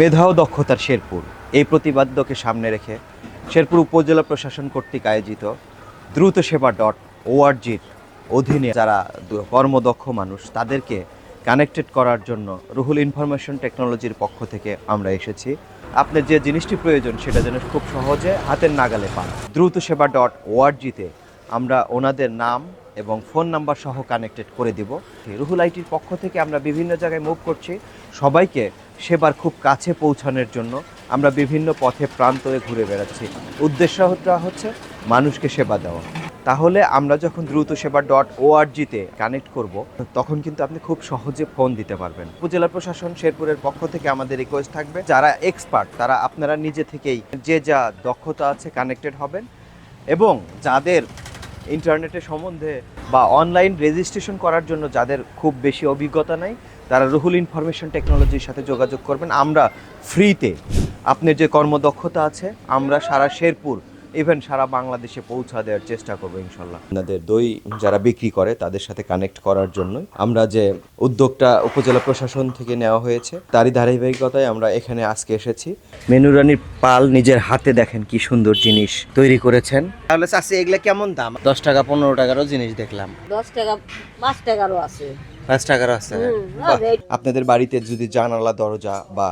মেধা ও দক্ষতার শেরপুর। এই প্রতিবাদ্যকে সামনে রেখে শেরপুর উপজেলা প্রশাসন কর্তৃক আয়োজিত দ্রুত সেবা ডট ওআরজির অধীনে যারা কর্মদক্ষ মানুষ, তাদেরকে কানেক্টেড করার জন্য রুহুল ইনফরমেশন টেকনোলজির পক্ষ থেকে আমরা এসেছি। আপনার যে জিনিসটি প্রয়োজন, সেটা যেন খুব সহজে হাতের নাগালে পান। দ্রুত সেবা ডট ওআরজিতে আমরা ওনাদের নাম এবং ফোন নাম্বার সহ কানেক্টেড করে দিব। রুহুল আইটির পক্ষ থেকে আমরা বিভিন্ন জায়গায় মুভ করছি। সবাইকে সেবার খুব কাছে পৌঁছানোর জন্য আমরা বিভিন্ন পথে প্রান্তরে ঘুরে বেড়াচ্ছি। উদ্দেশ্যটা হচ্ছে মানুষকে সেবা দেওয়া। তাহলে আমরা যখন দ্রুত সেবা ডট ওআরজিতে কানেক্ট করব, তখন কিন্তু আপনি খুব সহজে ফোন দিতে পারবেন। উপজেলা প্রশাসন শেরপুরের পক্ষ থেকে আমাদের রিকোয়েস্ট থাকবে, যারা এক্সপার্ট তারা আপনারা নিজে থেকেই যে যা দক্ষতা আছে কানেক্টেড হবেন এবং যাদের ইন্টারনেটের সম্বন্ধে বা অনলাইন রেজিস্ট্রেশন করার জন্য যাদের খুব বেশি অভিজ্ঞতা নাই, তারা রুহুল ইনফরমেশন টেকনোলজির সাথে যোগাযোগ করবেন। আমরা ফ্রিতে আপনার যে কর্মদক্ষতা আছে, আমরা সারা শেরপুর ইভেন সারা বাংলাদেশে পৌঁছা দেওয়ার চেষ্টা করব ইনশাল্লাহ। আপনাদের দই যারা বিক্রি করে তাদের সাথে কানেক্ট করার জন্য আমরা যে উদ্যোগটা উপজেলা প্রশাসন থেকে নেওয়া হয়েছে তারই ধারাবাহিকতায় আমরা এখানে আজকে এসেছি। মেনুরানির পাল নিজের হাতে দেখেন কি সুন্দর জিনিস তৈরি করেছেন। তাহলে চাষি এগুলা কেমন দাম? দশ টাকা পনেরো টাকারও জিনিস দেখলাম। দশ টাকা পাঁচ টাকারও আছে। পাঁচ টাকার আছে। আপনাদের বাড়িতে যদি জানালা দরজা বা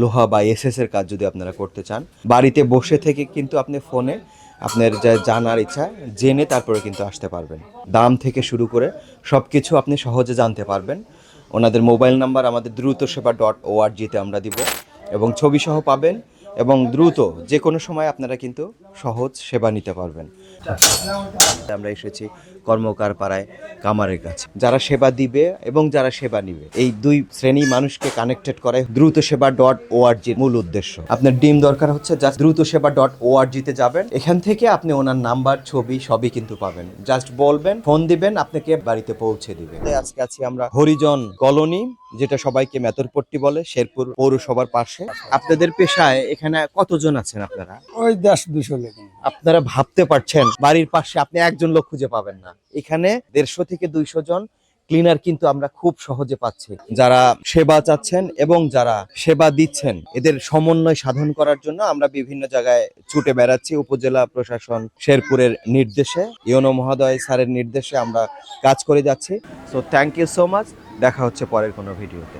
লোহা বা এসএস এর কাজ যদি আপনারা করতে চান বাড়িতে বসে থেকে কিন্তু আপনি ফোনে আপনার যা জানার ইচ্ছা জেনে তারপরে কিন্তু আসতে পারবেন। দাম থেকে শুরু করে সব কিছু আপনি সহজে জানতে পারবেন। ওনাদের মোবাইল নাম্বার আমাদের দ্রুত সেবা ডট ওআরজিতে আমরা দিব এবং ছবি সহ পাবেন। এবং দ্রুত যে কোনো সময় আপনারা কিন্তু সহজ সেবা নিতে পারবেন। আমরা এসেছি কর্মকার পাড়ায় কামারের কাছে। যারা সেবা দিবে এবং যারা সেবা নিবে, এই দুই শ্রেণি মানুষকে কানেক্টেড করে দ্রুত সেবা ডট ওআরজির মূল উদ্দেশ্য। আপনার ডিম দরকার হচ্ছে জাস্ট দ্রুত সেবা ডট ওআরজিতে যাবেন। এখান থেকে আপনি ওনার নাম্বার, ছবি সবই কিন্তু পাবেন। জাস্ট বলবেন ফোন দিবেন, আপনাকে বাড়িতে পৌঁছে দিবে। আজকে আছি আমরা হরিজন কলোনি। যেটা সবাইকে মেতরপট্টি বলে শেরপুর পৌরসভার পাশে। আপনাদের পেশায় এখানে কতজন আছেন আপনারা? ওই দেড়শো দুশো লোক। আপনারা ভাবতে পারছেন বাড়ির পাশে আপনি একজন লোক খুঁজে পাবেন না। এখানে দেড়শো থেকে দুইশো জন ক্লিনার কিন্তু আমরা খুব সহজে পাচ্ছি। যারা সেবা চাচ্ছেন এবং যারা সেবা দিচ্ছেন এদের সমন্বয় সাধন করার জন্য আমরা বিভিন্ন জায়গায় ছুটে বেড়াচ্ছি। উপজেলা প্রশাসন শেরপুরের নির্দেশে ইয়নো মহোদয় স্যারের নির্দেশে আমরা কাজ করে যাচ্ছি। So thank you so much দেখা হচ্ছে পরের কোনো ভিডিওতে।